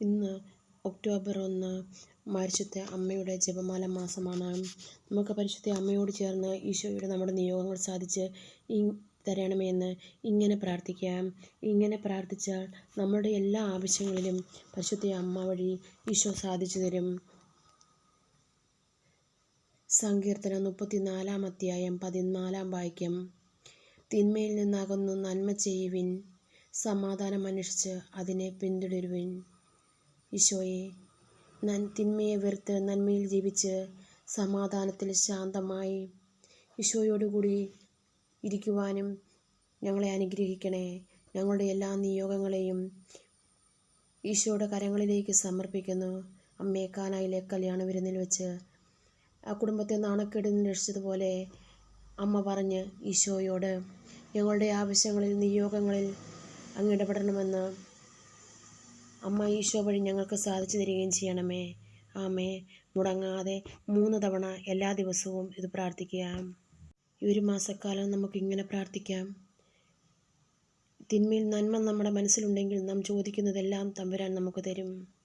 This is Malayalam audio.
ഇന്ന് ഒക്ടോബർ ഒന്ന് പരിശുദ്ധ അമ്മയുടെ ജപമാല മാസമാണ്. നമുക്ക് പരിശുദ്ധ അമ്മയോട് ചേർന്ന് ഈശോയുടെ നമ്മുടെ നിയോഗങ്ങൾ സാധിച്ച് ഈ തരണമേയെന്ന് ഇങ്ങനെ പ്രാർത്ഥിക്കാം. ഇങ്ങനെ പ്രാർത്ഥിച്ചാൽ നമ്മുടെ എല്ലാ ആവശ്യങ്ങളിലും പരിശുദ്ധ അമ്മ വഴി ഈശോ സാധിച്ചു തരും. സങ്കീർത്തനം മുപ്പത്തിനാലാം അധ്യായം പതിനാലാം വാക്യം. തിന്മയിൽ നിന്നാകുന്നു നന്മ ചെയ്യുവിൻ സമാധാനം അന്വേഷിച്ച് അതിനെ പിന്തുടരുവിൻ. ഈശോയെ ഞാൻ തിന്മയെ വെറുത്ത് നന്മയിൽ ജീവിച്ച് സമാധാനത്തിൽ ശാന്തമായി ഈശോയോടുകൂടി ഇരിക്കുവാനും ഞങ്ങളെ അനുഗ്രഹിക്കണേ ഞങ്ങളുടെ എല്ലാ നിയോഗങ്ങളെയും ഈശോയുടെ കരങ്ങളിലേക്ക് സമർപ്പിക്കുന്നു. അമ്മയെ കാനായിലെ കല്യാണ വിരുന്നിൽ വെച്ച് ആ കുടുംബത്തെ നാണക്കേടിൽ നിന്ന് രക്ഷിച്ചതുപോലെ അമ്മ പറഞ്ഞ് ഈശോയോട് ഞങ്ങളുടെ ആവശ്യങ്ങളിൽ നിയോഗങ്ങളിൽ അങ്ങ് ഇടപെടണമെന്ന് അമ്മ ഈശോ വഴി ഞങ്ങൾക്ക് സാധിച്ചു തരികയും ചെയ്യണമേ. ആമേ. മുടങ്ങാതെ മൂന്ന് തവണ എല്ലാ ദിവസവും ഇത് പ്രാർത്ഥിക്കാം ഈ ഒരു മാസക്കാലം നമുക്ക് ഇങ്ങനെ പ്രാർത്ഥിക്കാം. തിന്മയിൽ നന്മ നമ്മുടെ മനസ്സിലുണ്ടെങ്കിൽ നാം ചോദിക്കുന്നതെല്ലാം തമ്പുരാൻ നമുക്ക് തരും.